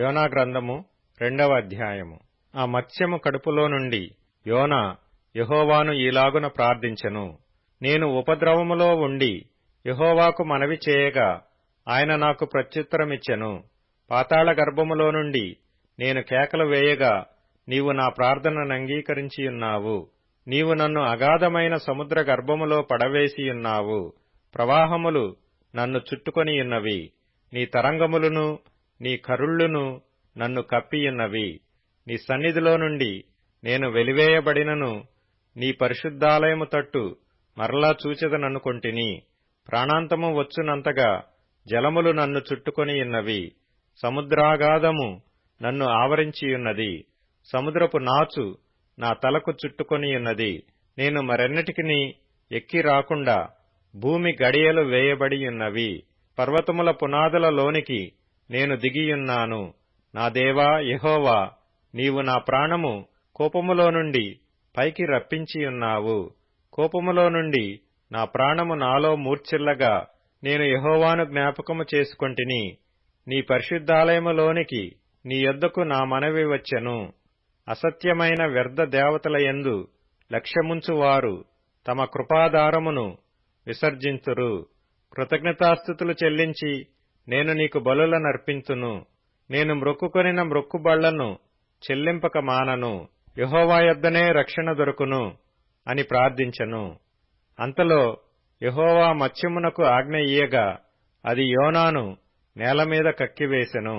యోనా గ్రంథము రెండవ అధ్యాయము. ఆ మత్స్యము కడుపులో నుండి యోనా యహోవాను ఈలాగున ప్రార్థించెను. నేను ఉపద్రవములో ఉండి యహోవాకు మనవి చేయగా ఆయన నాకు ప్రత్యుత్తరమిచ్చెను. పాతాళ గర్భములో నుండి నేను కేకలు వేయగా నీవు నా ప్రార్థనను అంగీకరించియున్నావు. నీవు నన్ను అగాధమైన సముద్ర గర్భములో పడవేసియున్నావు. ప్రవాహములు నన్ను చుట్టుకొనియున్నవి. నీ తరంగములను నీ కరుళ్ళును నన్ను కప్పియున్నవి. నీ సన్నిధిలో నుండి నేను వెలివేయబడినను నీ పరిశుద్ధాలయము తట్టు మరలా చూచెదననుకొంటిని. ప్రాణాంతము వచ్చునంతగా జలములు నన్ను చుట్టుకొనియున్నవి సముద్రాగాధము నన్ను ఆవరించియున్నది. సముద్రపు నాచు నా తలకు చుట్టుకొనియున్నది నేను మరెన్నటికిని ఎక్కి రాకుండా భూమి గడియలు వేయబడియున్నవి. పర్వతముల పునాదుల లోనికి నేను దిగియున్నాను. నా దేవా యహోవా నీవు నా ప్రాణము కోపములో నుండి పైకి రప్పించియున్నావు. కోపములో నుండి నా ప్రాణము నాలో మూర్ఛిల్లగా నేను యహోవాను జ్ఞాపకము చేసుకొంటిని. నీ పరిశుద్ధాలయములోనికి నీ యొద్దకు నా మనవి వచ్చెను. అసత్యమైన వ్యర్థ దేవతల యందు లక్ష్యముంచువారు తమ కృపాదారమును విసర్జించురు. కృతజ్ఞతాస్థుతులు చెల్లించి నేను నీకు బలులనర్పింతును నేను మ్రొక్కుకొనిన మ్రొక్కుబళ్ళను చెల్లింపక మానను యహోవా యొద్దనే రక్షణ దొరుకును అని ప్రార్థించెను. అంతలో యహోవా మత్స్యమునకు ఆజ్ఞ ఇయ్యగా అది యోనాను నేలమీద కక్కివేసెను.